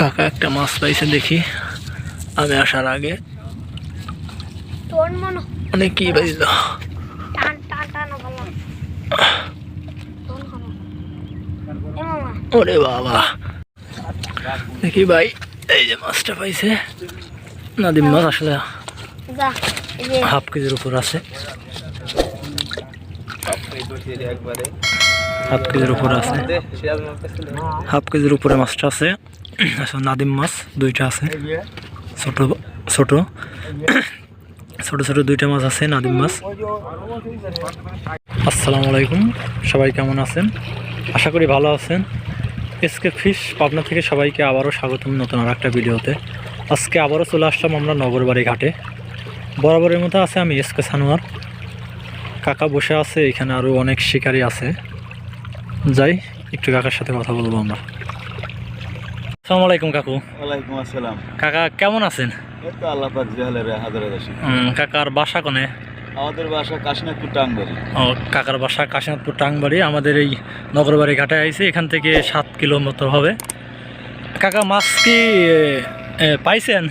কাকা একটা মাছ পাইছে দেখি। আমি আসার আগে। অনেক কি পাইছিল মনে এ মামা। ওরে বাবা। দেখি ভাই এই যে মাছটা পাইছে। নাদিম মাছ আসলে হাফ কেজির উপর আছে। হাফ কেজির উপর আছে। হাফ কেজির উপরে মাছটা আছে। নাদিম মাছ দুইটা আছে। ছোট ছোট। ছোট ছোট দুইটা মাছ আছে, নাদিম মাছ। আসসালামু আলাইকুম, সবাই কেমন আছেন? আশা করি ভালো আছেন। এসকে ফিশ পাবনা থেকে সবাইকে আবারও স্বাগতম নতুন আর একটা ভিডিওতে। আজকে আবারও চলে আসলাম আমরা নগরবাড়ি ঘাটে। বরাবরের মতো আছে আমি এসকে সানোয়ার। কাকা বসে আছে, এখানে আরও অনেক শিকারী আছে। যাই, একটু কাকার সাথে কথা বলব আমরা। আসসালামু আলাইকুম কাকু। ওয়ালাইকুম আসসালাম। কাকা কেমন আছেন? এই তো আল্লাহ পাক জাহালের হাজারে কাকার বাসা কোনে? আমাদের বাসা কাশীনাথপুর টাঙ্গারি ও কাকার বাসা কাশীনাথপুর টাংবাড়ি আমাদের এই নগরবাড়ি ঘাটে আইছে এখান থেকে সাত কিলো মতো হবে। কাকা মাছ কি পাইছেন?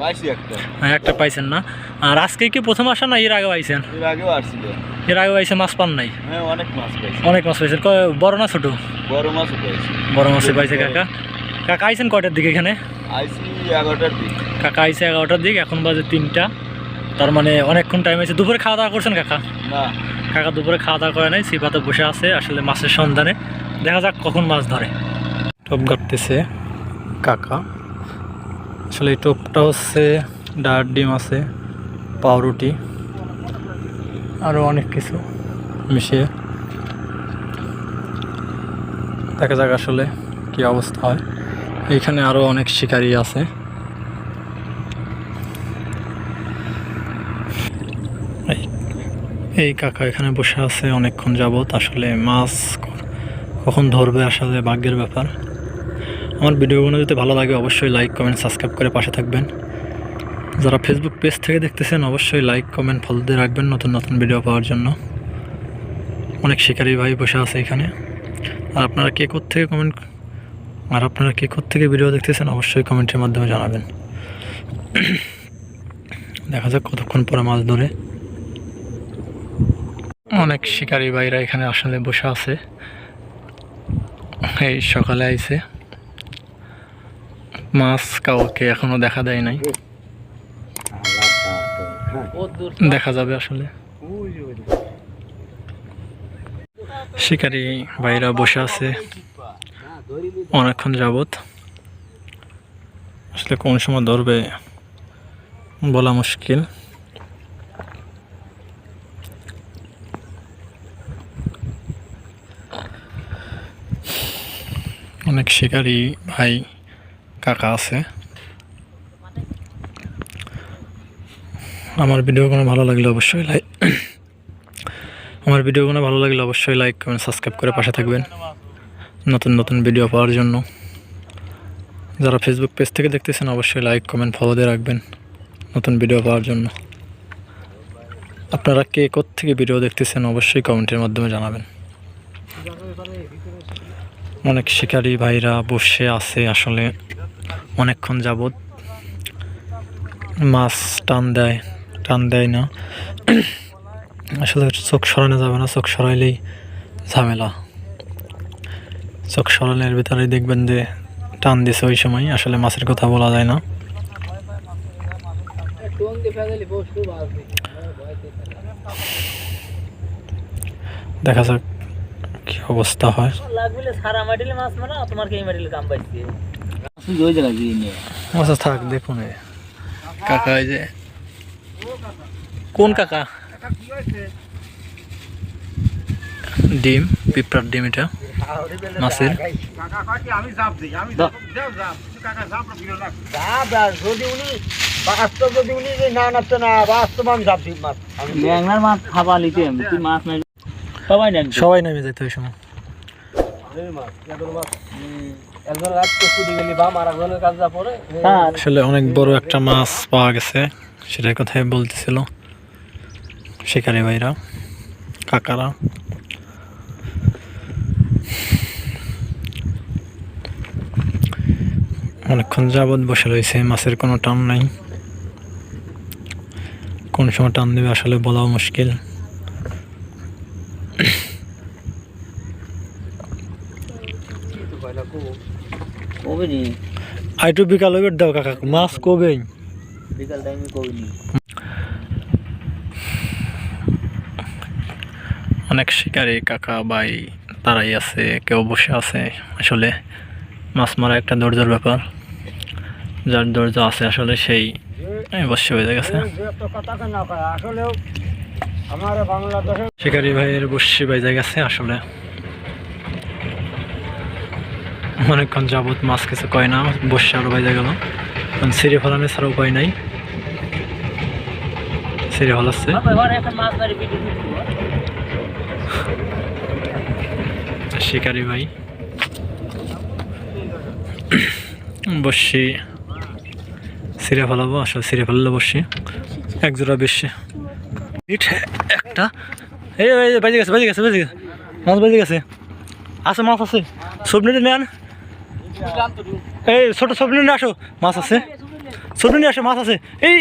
পাইছি একটা। হ্যাঁ, একটা পাইছেন না। আর আজকে কি প্রথম আসা না এর আগে পাইছেন এর আগেও আসছিল এর আগে পাইছে মাছ পান নাই? হ্যাঁ অনেক মাছ পাইছি। অনেক মাছ পাইছেন। বড় না ছোট? বড় মাছও পাইছি। বড় মাছই পাইছে কাকা। কাকা আইছেন কয়টার দিকে এখানে? আইসি এগারোটার দিক। কাকা আইসে এগারোটার দিক এখন বাজে তিনটা। তার মানে অনেকক্ষণ টাইম আছে দুপুরে খাওয়া দাওয়া করছেন কাকা? না। কাকা দুপুরে খাওয়া দাওয়া করে নাই সিপাতে বসে আছে আসলে মাছের সন্ধানে। দেখা যাক কখন মাছ ধরে। টোপ কাটতেছে কাকা। আসলে এই টোপটা হচ্ছে ডার ডিম আছে পাউরুটি আরও অনেক কিছু মিশিয়ে। দেখা যাক আসলে কি অবস্থা হয়। এইখানে আরও অনেক শিকারী আছে। এই- কাকা এখানে বসে আছে অনেকক্ষণ যাবত আসলে মাছ কখন ধরবে আসলে ভাগ্যের ব্যাপার। আমার ভিডিওগুলো যদি ভালো লাগে অবশ্যই লাইক কমেন্ট সাবস্ক্রাইব করে পাশে থাকবেন। যারা ফেসবুক পেজ থেকে দেখতেছেন, অবশ্যই লাইক কমেন্ট ফলো দিয়ে রাখবেন নতুন নতুন ভিডিও পাওয়ার জন্য। অনেক শিকারী ভাই বসে আছে এখানে। আর আপনারা কে থেকে কমেন্ট আর আপনারা কে থেকে ভিডিও দেখতেছেন, অবশ্যই কমেন্টের মাধ্যমে জানাবেন। দেখা যাক কতক্ষণ পরে মাছ ধরে। অনেক শিকারী ভাইরা এখানে আসলে বসে আছে। এই সকালে আইছে। মাছ কাউকে এখনও দেখা দেয় নাই। দেখা যাবে আসলে। শিকারী ভাইরা বসে আছে। অনেকক্ষণ যাবত আসলে কোন সময় ধরবে বলা মুশকিল। অনেক শিকারী ভাই কাকা আছে। আমার ভিডিওগুলো ভালো লাগলে অবশ্যই লাইক আমার ভিডিওগুলো ভালো লাগলে অবশ্যই লাইক, কমেন্ট, সাবস্ক্রাইব করে পাশে থাকবেন। নতুন নতুন ভিডিও পাওয়ার জন্য। যারা ফেসবুক পেজ থেকে দেখতেছেন, অবশ্যই লাইক কমেন্ট ফলো দিয়ে রাখবেন নতুন ভিডিও পাওয়ার জন্য। আপনারা কে থেকে ভিডিও দেখতেছেন, অবশ্যই কমেন্টের মাধ্যমে জানাবেন। অনেক শিকারী ভাইরা বসে আছে আসলে অনেকক্ষণ যাবৎ। মাছ টান দেয় টান দেয় না। আসলে চোখ সরানো যাবে না, চোখ সরাইলেই ঝামেলা। চোখ সরানোর ভিতরে দেখবেন যে টান দিছে ওই সময় আসলে মাছের কথা বলা যায় না। দেখা যাক কি অবস্থা হয়। মাছ থাক দেখুন। কাকা এই যে। কোন কাকা? ডিম পিঁপড়ার ডিম এটা। মাছের যদি উনি বাস্তব যদি উনি যে না নাচতে না বাস্তব আমি যাবছি মাছ ল্যাংলার মাছ খাবা লিতে তুই মাছ নাই। সবাই নেন। সবাই নেমে যেতে ওই সময়। হ্যাঁ। আসলে অনেক বড় একটা মাছ পাওয়া গেছে সেটার কথাই বলতেছিল শিকারি ভাইরা কাকারা। অনেকক্ষণ যাবৎ বসে রয়েছে মাছের কোনো টান নাই। কোন সময় টান দেবে আসলে বলাও মুশকিল। আইটু বিকাল হইবে দাও কাকা মাছ কবে? বিকাল টাইমে কবে অনেক শিকারী কাকা ভাই। তারাই আছে, কেউ বসে আছে। আসলে মাছ মারা একটা ধৈর্যের ব্যাপার। যার ধৈর্য আছে আসলে সেই বসে হয়ে গেছে। শিকারি ভাইয়ের বসি বেজে গেছে আসলে। অনেকক্ষণ যাবৎ মাছ কিছু কয় না, বসে আরও বেজে গেল। কারণ সিঁড়ি ফলানো ছাড়া উপায় নাই। সিঁড়ি ফলাচ্ছে এখন মাছ ধরে পিঠে শিকারি ভাই। বসছি। সিরে ফেলাবো, আসলে সিরে ফেললে এক জোড়া বেশি। ইট, একটা। এই বেজে গেছে বেজে গেছে বেজে গেছে। মাছ বেজে গেছে। আছে মাছ আছে। সবনিটা নেন। এই, ছোট সবনি নিয়ে আসো। মাছ আছে। সবনি নিয়ে আসো, মাছ আছে। এই।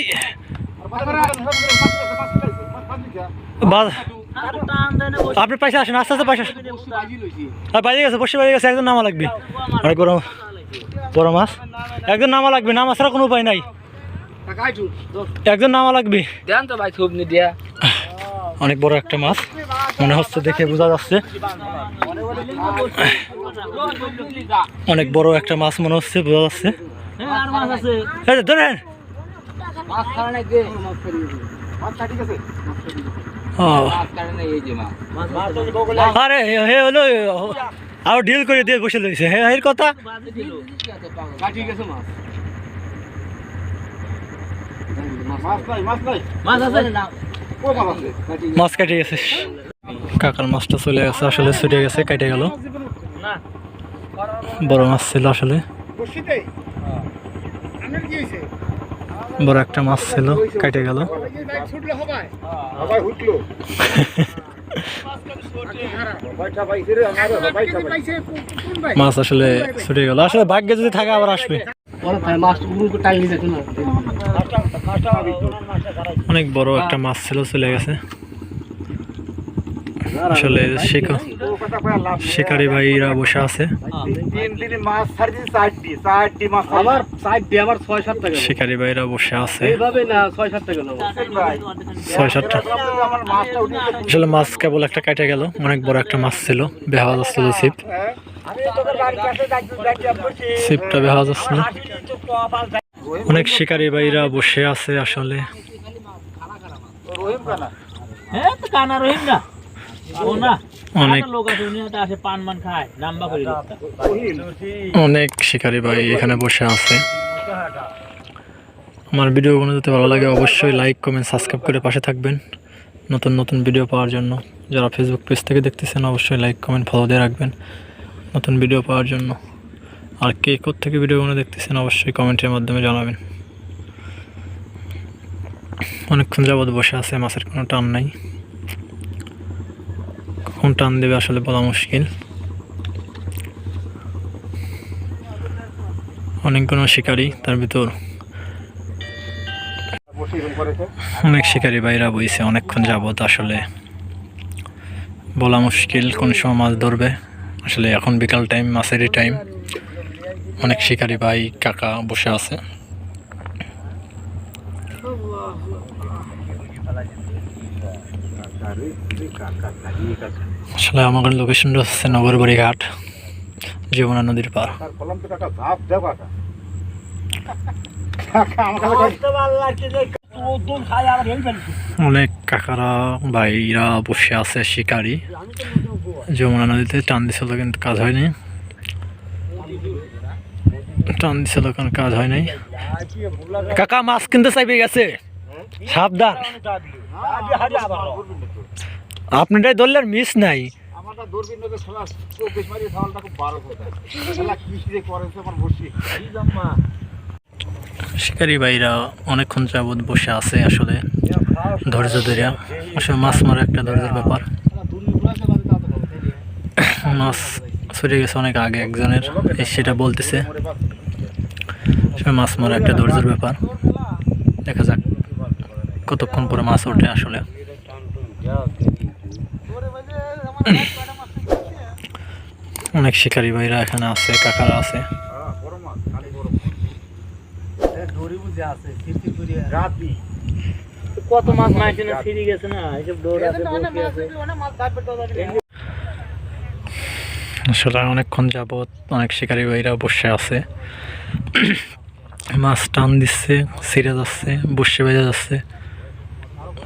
বাদ। আপনি পয়সা আসেন আস্তে আস্তে পয়সা আর বাইরে গেছে বসে বাইরে গেছে একজন নামা লাগবে। অনেক বড় বড় মাছ। একজন নামা লাগবে নামা ছাড়া কোনো উপায় নাই। একজন নামা লাগবে। অনেক বড় একটা মাছ মনে হচ্ছে দেখে বোঝা যাচ্ছে। অনেক বড় একটা মাছ মনে হচ্ছে বোঝা যাচ্ছে। আর মাছ আছে ধরেন মাছ খাওয়া নাই দে ও মাছ কাটে নাই এই যে মাছ আরে হে হলো আর ডিল করে দিয়ে বসে লইছে হে এর কথা মাছ কেটে। গেছে। কাকার মাছটা চলে গেছে আসলে ছুটে গেছে কেটে গেল। বড় মাছ ছিল আসলে। বড় একটা মাছ ছিল, কেটে গেল। মাছ আসলে ছুটে গেল। আসলে ভাগ্যে যদি থাকে, আবার আসবে। অনেক বড় একটা মাছ ছিল, চলে গেছে। আসলে শিকারি ভাইরা বসে আছে। শিকারি ভাইরা বসে আছে। ছয় সাত টাকা সাতটা আসলে মাছ কেবল একটা কেটে গেল অনেক বড় একটা মাছ ছিল বেহাওয়া যাচ্ছিল ছিপ। ছিপটা বেহাওয়া যাচ্ছিল অনেক শিকারি ভাইরা বসে আছে আসলে। রহিম কানা হ্যাঁ তো কানা রহিম না। অনেক শিকারি ভাই এখানে বসে আছে। আমার ভিডিওগুলো যদি ভালো লাগে অবশ্যই লাইক কমেন্ট সাবস্ক্রাইব করে পাশে থাকবেন। নতুন নতুন ভিডিও পাওয়ার জন্য। যারা ফেসবুক পেজ থেকে দেখতেছেন অবশ্যই লাইক কমেন্ট ফলো দিয়ে রাখবেন। নতুন ভিডিও পাওয়ার জন্য। আর কে থেকে ভিডিওগুলো দেখতেছেন অবশ্যই কমেন্টের মাধ্যমে জানাবেন। অনেকক্ষণ যাবৎ বসে আছে মাছের কোনো টান নাই। কখন টান দেবে আসলে বলা মুশকিল। অনেকগুলো শিকারি, তার ভিতর অনেক শিকারি বাইরা বইছে, অনেকক্ষণ যাবত আসলে বলা মুশকিল কোন সময় মাছ ধরবে। আসলে এখন বিকাল টাইম মাছেরই টাইম অনেক শিকারি ভাই, কাকা বসে আছে। আসলে আমার লোকেশনটা হচ্ছে নগরবাড়ি ঘাট যমুনা নদীর পার অনেক কাকারা ভাইরা বসে আছে শিকারি। যমুনা নদীতে টান দিছিল কিন্তু কাজ হয়নি। টান দিছিল কিন্তু কাজ হয় নাই। কাকা, মাছ কিনতে চাইবে গেছে? সাবধান। আপনারাই ধরলেন মিস নাই। শিকারি ভাইরা অনেকক্ষণ যাবৎ বসে আছে আসলে, ধৈর্য ধরিয়া। আসলে মাছ মারা একটা ধৈর্যের ব্যাপার। মাছ ছড়িয়ে গেছে অনেক আগে একজনের সেটা বলতেছে। সে মাছ মারা একটা ধৈর্যের ব্যাপার। দেখা যাক কতক্ষণ পরে মাছ ওঠে আসলে। অনেক শিকারী ভাইরা এখানে আছে কাকারা আছে। বড় মাছ খালি বড় মাছ আছে ফিরফির কত মাছ ফিরে গেছে না এইসব দৌড় আছে। আসলে অনেকক্ষণ যাবৎ অনেক শিকারী ভাইরা বসে আছে। মাছ টান দিচ্ছে, ছিঁড়ে যাচ্ছে, বসে বেজে যাচ্ছে।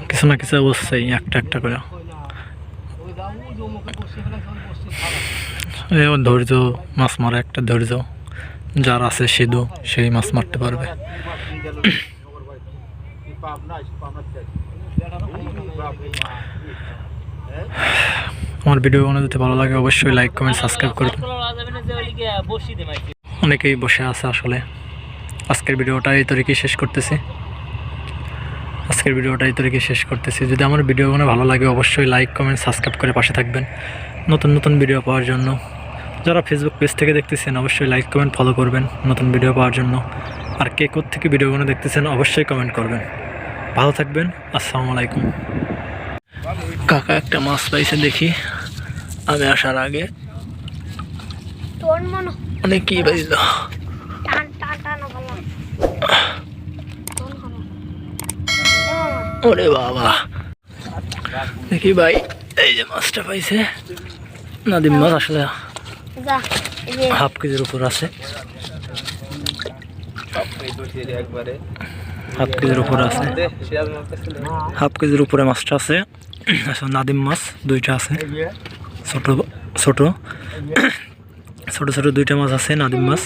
কিছু না কিছু অবস্থায় একটা একটা করে। ধৈর্য, মাছ মারা একটা ধৈর্য। যার আছে সিধু সেই মাছ মারতে পারবে। আমার ভিডিও বানাতে যদি ভালো লাগে, অবশ্যই লাইক কমেন্ট সাবস্ক্রাইব করবেন। অনেকেই বসে আছে আসলে। আজকের ভিডিওটা এই তরিকে শেষ করতেছি। আজকের ভিডিওটা এই তরিকে শেষ করতেছি। যদি আমার ভিডিওগুলো ভালো লাগে অবশ্যই লাইক কমেন্ট সাবস্ক্রাইব করে পাশে থাকবেন। নতুন নতুন ভিডিও পাওয়ার জন্য। যারা ফেসবুক পেজ থেকে দেখতেছেন অবশ্যই লাইক কমেন্ট ফলো করবেন নতুন ভিডিও পাওয়ার জন্য। আর কে থেকে ভিডিওগুলো দেখতেছেন অবশ্যই কমেন্ট করবেন। ভালো থাকবেন আসসালামু আলাইকুম। কাকা একটা মাছ পাইছে দেখি। আমি আসার আগে। অনেক মনে অনেকই পাইছিল টান টান টান ভালো তোর মনে এ মামা ওরে বাবা। দেখি ভাই এই যে মাছটা পাইছে। নাদিম মাছ আসলে হাফ কেজির উপর আছে। হাফ কেজির উপর আছে। হাফ কেজির উপরে মাছটা আছে। আসলে নাদিম মাছ দুইটা আছে। ছোট ছোট। ছোট ছোট দুইটা মাছ আছে নাদিম মাছ।